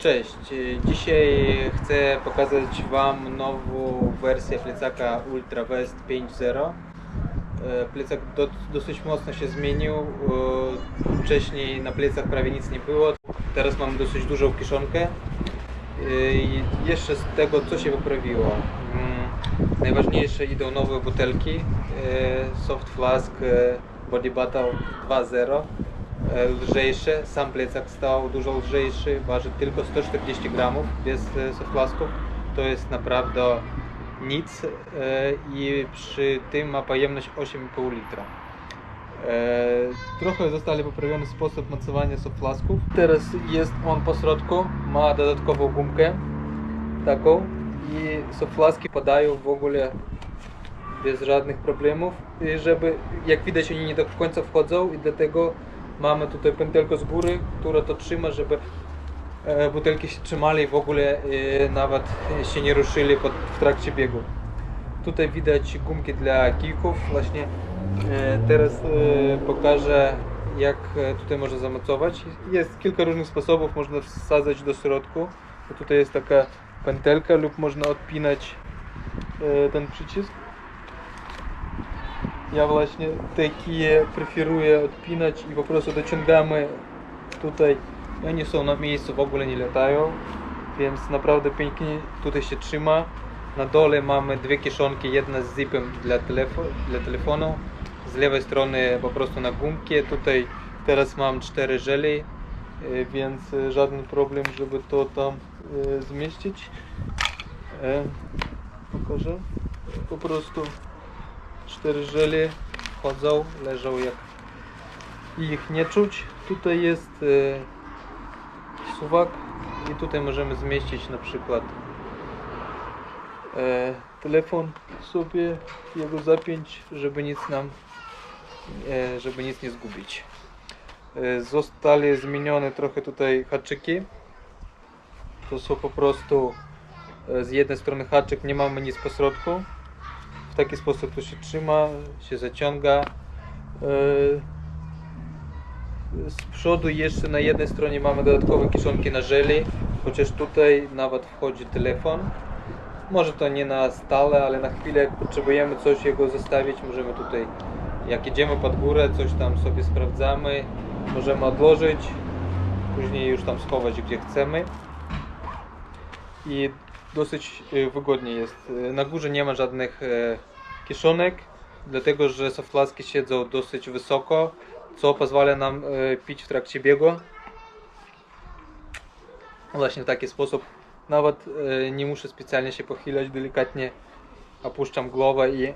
Cześć, e, dzisiaj chcę pokazać Wam nową wersję plecaka Ultra Vest 5.0. E, Plecak do, dosyć mocno się zmienił. E, Wcześniej na plecach prawie nic nie było. Teraz mam dosyć dużą kiszonkę. I jeszcze z tego co się poprawiło. Mm, Najważniejsze idą nowe butelki. Soft Flask Body Battle 2.0 e, lżejsze. Sam plecak stał dużo lżejszy, waży tylko 140 gramów bez e, softlasków. To jest naprawdę nic e, i przy tym ma pojemność 8,5 litra. E, Trochę zostali poprawiony sposób mocowania softlasków. Teraz jest on po środku, ma dodatkową gumkę taką i softlaski podają w ogóle bez żadnych problemów. Żeby, jak widać, oni nie do końca wchodzą i dlatego mamy tutaj pętelkę z góry, która to trzyma, żeby e, butelki się trzymali i w ogóle e, nawet się nie ruszyli w trakcie biegu. Tutaj widać gumki dla kijków. Właśnie e, teraz pokażę jak tutaj można zamocować. Jest kilka różnych sposobów, można wsadzać do środku. Tutaj jest taka pętelka lub można odpinać ten przycisk. Ja właśnie takie preferuję odpinać i po prostu dociągamy tutaj. Oni są na miejscu, w ogóle nie latają, więc naprawdę pięknie tutaj się trzyma. Na dole mamy dwie kieszonki, jedna z zipem dla, telefo dla telefonu. Z lewej strony po prostu na gumkę. Tutaj teraz mam cztery żeli, e, więc żaden problem, żeby to tam e, zmieścić. E, Pokażę. Po prostu cztery żeli chodzą, leżą jak ich nie czuć. Tutaj jest e, suwak i tutaj możemy zmieścić na przykład e, telefon sobie, jego zapiąć, żeby nic nam, e, żeby nic nie zgubić. E, zostali zmienione trochę tutaj haczyki. To są po prostu e, z jednej strony haczyk, nie mamy nic po środku. Taki sposób to się trzyma, się zaciąga. E, Z przodu jeszcze na jednej stronie mamy dodatkowe kieszonki na żeli, chociaż tutaj nawet wchodzi telefon. Może to nie na stałe, ale na chwilę jak potrzebujemy coś jego zostawić, możemy tutaj, jak idziemy pod górę, coś tam sobie sprawdzamy, możemy odłożyć, później już tam schować gdzie chcemy. I dosyć e, wygodnie jest. E, Na górze nie ma żadnych kieszonek, dlatego że softlaski siedzą dosyć wysoko, co pozwala nam e, pić w trakcie biegu. Właśnie w taki sposób. Nawet e, nie muszę specjalnie się pochylać, delikatnie opuszczam głowę i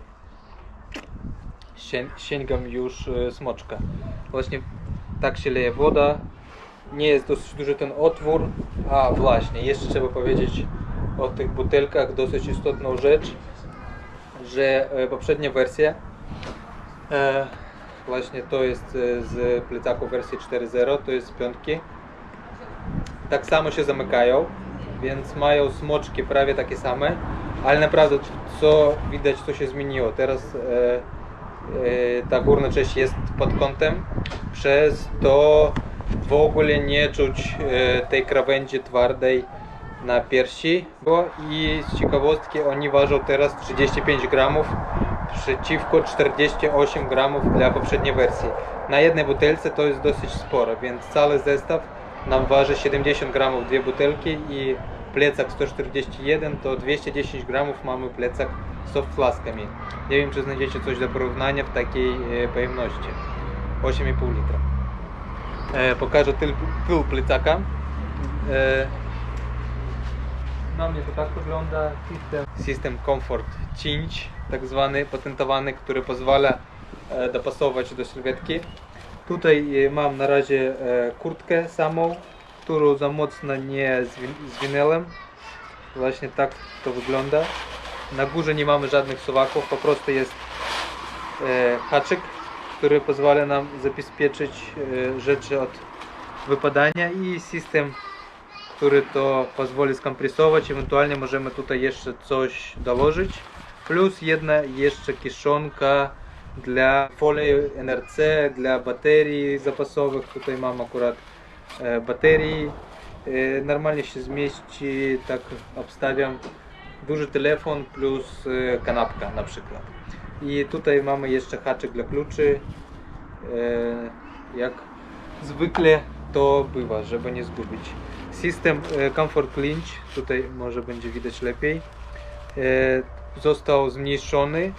się- sięgam już e, smoczka. Właśnie tak się leje woda. Nie jest dosyć duży ten otwór. A właśnie, jeszcze trzeba powiedzieć o tych butelkach dosyć istotną rzecz, że e, poprzednia wersja e, właśnie to jest e, z plecaku wersji 4.0, to jest z piątki. Tak samo się zamykają, więc mają smoczki prawie takie same, ale naprawdę co widać co się zmieniło. Teraz ta górna część jest pod kątem, przez to w ogóle nie czuć tej krawędzi twardej na piersi, bo i z ciekawostki oni ważą teraz 35 gramów przeciwko 48 gramów dla poprzedniej wersji. Na jednej butelce to jest dosyć sporo, więc cały zestaw nam waży 70 gramów dwie butelki i plecak 141 to 210 gramów mamy plecak z soft flaskami. Nie wiem czy znajdziecie coś do porównania w takiej e, pojemności. 8,5 litra. E, pokażę tył, tył plecaka. E, na mnie to tak wygląda system, system Comfort Cinch, tak zwany, patentowany, który pozwala e, dopasować do sylwetki. Tutaj e, mam na razie e, kurtkę samą, którą za mocno nie zwi- zwinęłem. Właśnie tak to wygląda. Na górze nie mamy żadnych suwaków, po prostu jest haczyk, który pozwala nam zabezpieczyć rzeczy od wypadania i system który to pozwoli skompresować. Ewentualnie możemy tutaj jeszcze coś dołożyć. Plus jedna jeszcze kieszonka dla folii NRC, dla baterii zapasowych. Tutaj mam akurat e, baterii e, normalnie się zmieści, tak obstawiam, duży telefon plus e, kanapka na przykład. I tutaj mamy jeszcze haczyk dla kluczy. E, Jak zwykle to bywa, żeby nie zgubić. System e, Comfort Clinch, tutaj może będzie widać lepiej, e, został zmniejszony.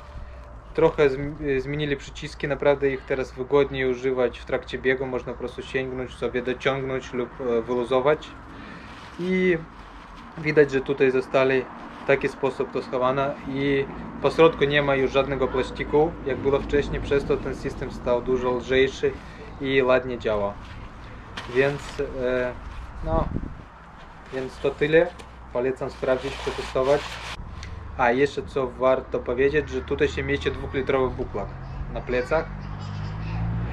Trochę zm- zmienili przyciski, naprawdę ich teraz wygodniej używać w trakcie biegu. Można po prostu sięgnąć sobie, dociągnąć lub e, wyluzować. I widać, że tutaj zostali w taki sposób to schowane i po środku nie ma już żadnego plastiku, jak było wcześniej, przez to ten system stał dużo lżejszy i ładnie działa. Więc e, no, więc to tyle. Polecam sprawdzić, przetestować. A jeszcze co warto powiedzieć, że tutaj się mieści dwulitrowy buklak na plecach.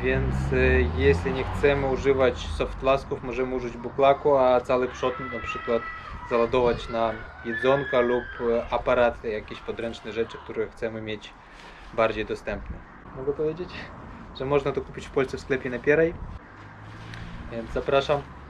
Więc e, jeśli nie chcemy używać softlasków, możemy użyć buklaku, a cały przód na przykład załadować na jedzonka lub e, aparaty, jakieś podręczne rzeczy, które chcemy mieć bardziej dostępne. Mogę powiedzieć, że można to kupić w Polsce w sklepie Napieraj. Więc zapraszam.